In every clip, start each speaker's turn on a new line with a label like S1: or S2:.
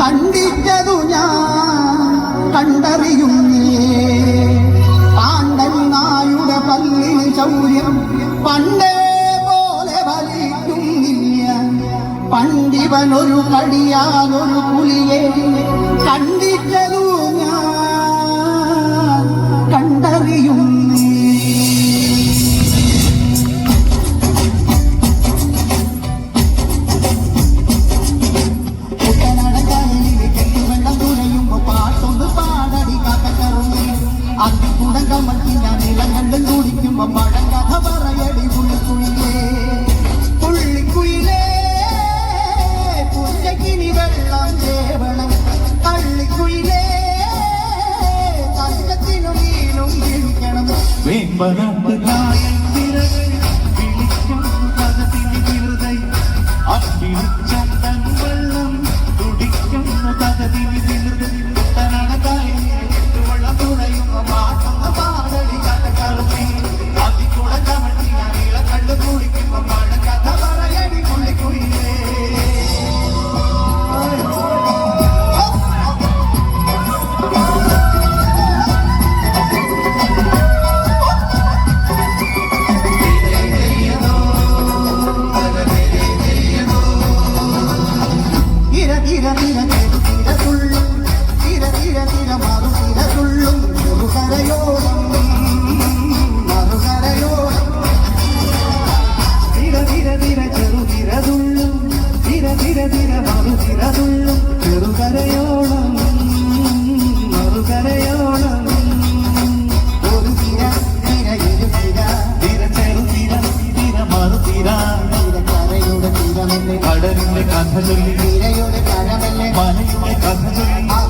S1: കണ്ടിച്ചതു ഞാൻ കണ്ടറിയുന്നേ. പാണ്ഡൻ നായുടെ പല്ലിന് ശൗര്യം പണ്ടേ പോലെ ഫലിക്കുന്നില്ല. പണ്ടിവനൊരു കടിയാനൊരു പുലിയെ കണ്ടിട്ടതു Banana. ചിറതുള്ളും ചെറുകരയോളം മറുകരയോളം. ഒരു തിര തിര ഇരുതിര തിര
S2: ചെറുതിര മറുതിര തിര
S1: കരയുടെ തിരമല്ലേ
S2: കടലിന്റെ കഥ ചൊല്ലി.
S1: തിരയുടെ കരമല്ലേ
S2: മലയുടെ കഥ ചൊല്ലി.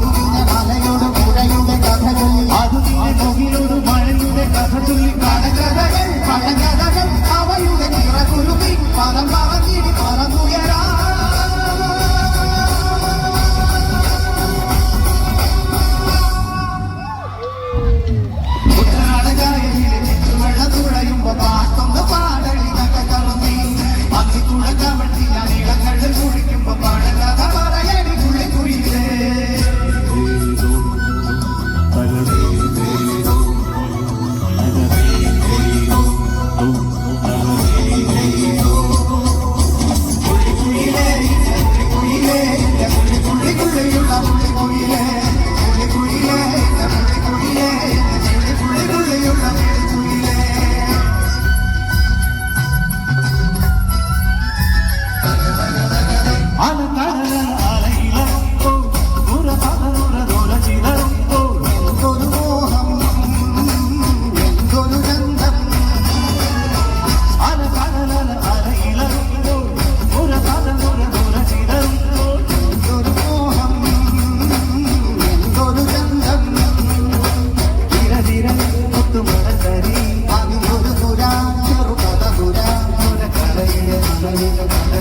S1: ஆன கடல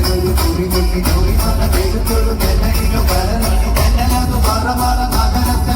S2: കുറിമുട്ടി കുറിമുട്ട തെരുത്തൊരു തെന്നയിലോ പല തെന്നാതു മാറ മാറ നഗരത്തെ